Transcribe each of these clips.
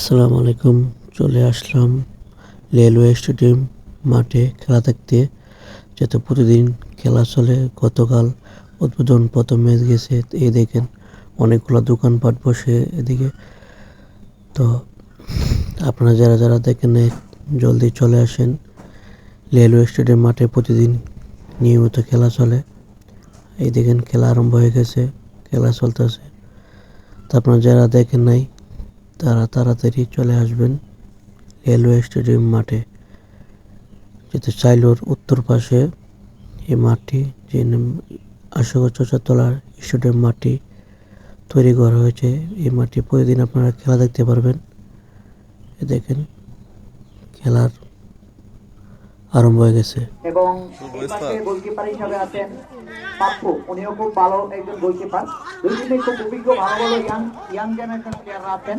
আসসালামু আলাইকুম চলে আসলাম রেলওয়ে স্টেডিয়াম মাঠে খেলা দেখতে। যাতে প্রতিদিন খেলা চলে, গতকাল উদ্বোধন প্রথম ম্যাচ গেছে। এই দেখেন অনেকগুলো দোকানপাট বসে এদিকে। তো আপনারা যারা যারা দেখেন জলদি চলে আসেন। রেলওয়ে স্টেডিয়াম মাঠে প্রতিদিন নিয়মিত খেলা চলে। এই দেখেন খেলা আরম্ভ হয়ে গেছে, খেলা চলতেছে। তো আপনারা যারা দেখেন নাই তারা তাড়াতাড়ি চলে আসবেন রেলওয়ে স্টেডিয়াম মাঠে। যেতে চাইলোর উত্তর পাশে এই মাঠটি যে আশোক চচাতলার স্টেডিয়াম মাঠটি তৈরি করা হয়েছে। এই মাঠটি প্রতিদিন আপনারা খেলা দেখতে পারবেন। এ দেখেন খেলার আরম্ভ হয়ে গেছে। এবং গোলকিপার হিসাবে আছেন পাপ্পু। উনিও খুব ভালো একজন গোলকিপার। দুই টিমে খুব অভিজ্ঞ ভালো ভালো ইয়াং ইয়াং জেনারেশন প্লেয়াররা আছেন।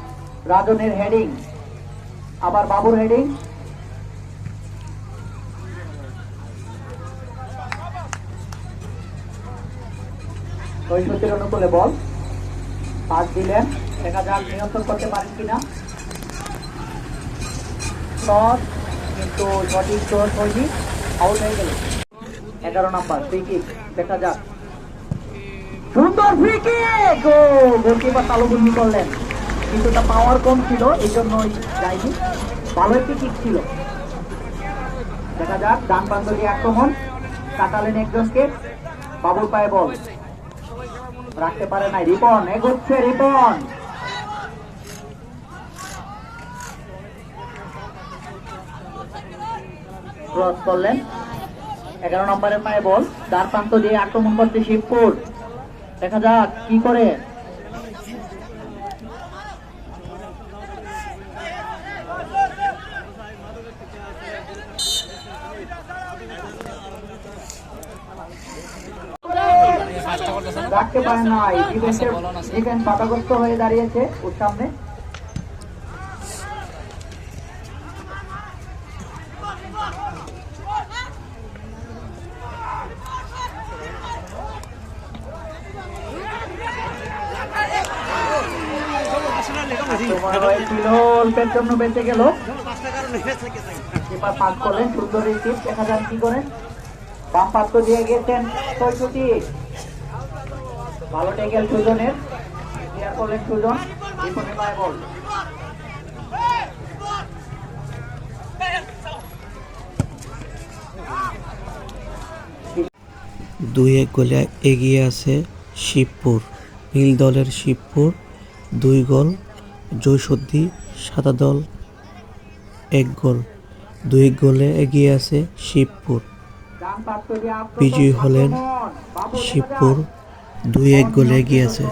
রাজনের হেডিং আবার বাবুর হেডিং কৈশোরের অনুকূলে বল। পাস দিলেন। দেখা যাক নিয়ন্ত্রণ করতে পারেন কিনা। শট কিন্তু সঠিক শট হয়নি। আউট হয়ে গেল। এগারো নাম্বার ফ্রি কিক দেখা যাক। সুন্দর ফ্রি কিক গোলকিপার তালুবন্দি করলেন। কিন্তু তা পাওয়ার কম ছিল এই জন্যই যায়নি ভালো একটি কিক ছিল। দেখা যাক, ডান প্রান্ত দিয়ে আক্রমণ। কাটালেন একজনকে বাবুর পায়ে বল। রাখতে পারে নাই, রিপন, এগোচ্ছে রিপন। ক্রস করলেন। এগারো নম্বরের পায়ে বল। চার প্রান্ত দিয়ে আক্রমণ করছে শিবপুর। দেখা যাক, কি করে রাখতে পারে নাই ডিফেন্সের ডিফেন্স বাধাগ্রস্ত হয়ে দাঁড়িয়েছে ওর সামনে। অল্পের জন্য বেঁচে গেল। এবার পাস করলেন সুন্দর রিসিভ দেখা যান কি করেন। বাম পাত্র দিয়ে গেছেন ছয়শটি ভালো সুজনের ক্লিয়ার করলেন সুজন পায় বল দুই এক গোলে এগিয়ে আছে শিবপুর নীল দলের শিবপুর দুই গোল জয়সদ্ধি সাদা দল এক গোল। দুই গোলে এগিয়ে আছে শিবপুর। বিজয়ী হলেন শিবপুর। দুই এক গোলে এগিয়ে আছে।